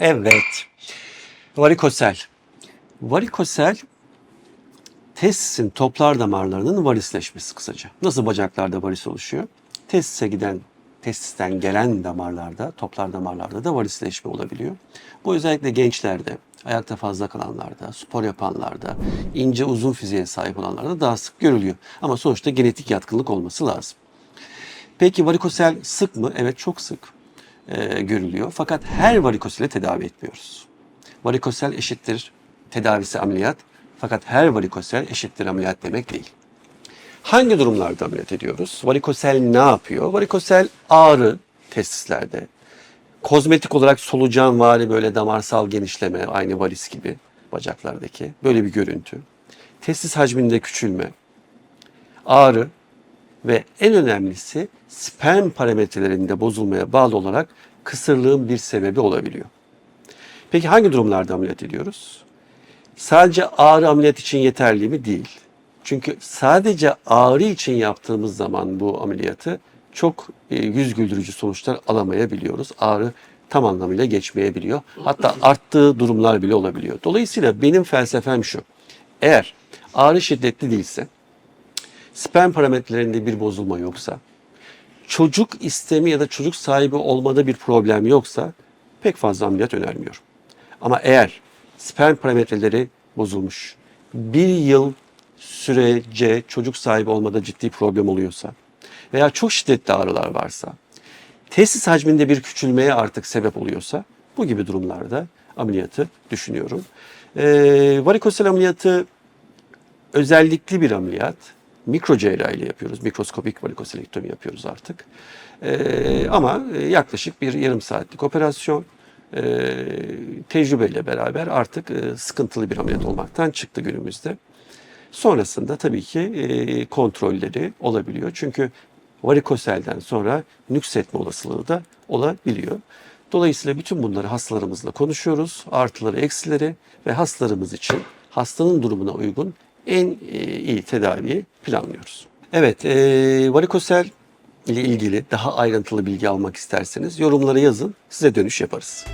Evet. Varikosel. Varikosel testisin toplar damarlarının varisleşmesi kısaca. Nasıl bacaklarda varis oluşuyor? Testise giden, testisten gelen damarlarda, toplar damarlarda da varisleşme olabiliyor. Bu özellikle gençlerde, ayakta fazla kalanlarda, spor yapanlarda, ince uzun fiziğe sahip olanlarda daha sık görülüyor. Ama sonuçta genetik yatkınlık olması lazım. Peki varikosel sık mı? Evet çok sık e, görülüyor. Fakat her varikoseli tedavi etmiyoruz. Varikosel eşittir tedavisi ameliyat. Fakat her varikosel eşittir ameliyat demek değil. Hangi durumlarda ameliyat ediyoruz? Varikosel ne yapıyor? Varikosel ağrı testislerde. Kozmetik olarak solucan vari böyle damarsal genişleme, aynı varis gibi bacaklardaki böyle bir görüntü. Testis hacminde küçülme, ağrı ve en önemlisi sperm parametrelerinde bozulmaya bağlı olarak kısırlığın bir sebebi olabiliyor. Peki hangi durumlarda ameliyat ediyoruz? Sadece ağrı ameliyat için yeterli mi? Değil. Çünkü sadece ağrı için yaptığımız zaman bu ameliyatı çok e, yüz güldürücü sonuçlar alamayabiliyoruz. Ağrı tam anlamıyla geçmeyebiliyor. Hatta arttığı durumlar bile olabiliyor. Dolayısıyla benim felsefem şu. Eğer ağrı şiddetli değilse, sperm parametrelerinde bir bozulma yoksa, çocuk istemi ya da çocuk sahibi olmada bir problem yoksa pek fazla ameliyat önermiyorum. Ama eğer sperm parametreleri bozulmuş, bir yıl sürece çocuk sahibi olmada ciddi problem oluyorsa veya çok şiddetli ağrılar varsa, testis hacminde bir küçülmeye artık sebep oluyorsa bu gibi durumlarda ameliyatı düşünüyorum. Ee, varikosel ameliyatı özellikli bir ameliyat. Mikro cerrahi ile yapıyoruz. Mikroskopik varikoselektomi yapıyoruz artık. Ee, ama yaklaşık bir yarım saatlik operasyon e, tecrübeyle beraber artık e, sıkıntılı bir ameliyat olmaktan çıktı günümüzde. Sonrasında tabii ki e, kontrolleri olabiliyor. Çünkü varikoselden sonra nüksetme olasılığı da olabiliyor. Dolayısıyla bütün bunları hastalarımızla konuşuyoruz. Artıları, eksileri ve hastalarımız için hastanın durumuna uygun en e, iyi tedaviyi planlıyoruz. Evet, e, varikosel ile ilgili daha ayrıntılı bilgi almak isterseniz yorumlara yazın. Size dönüş yaparız.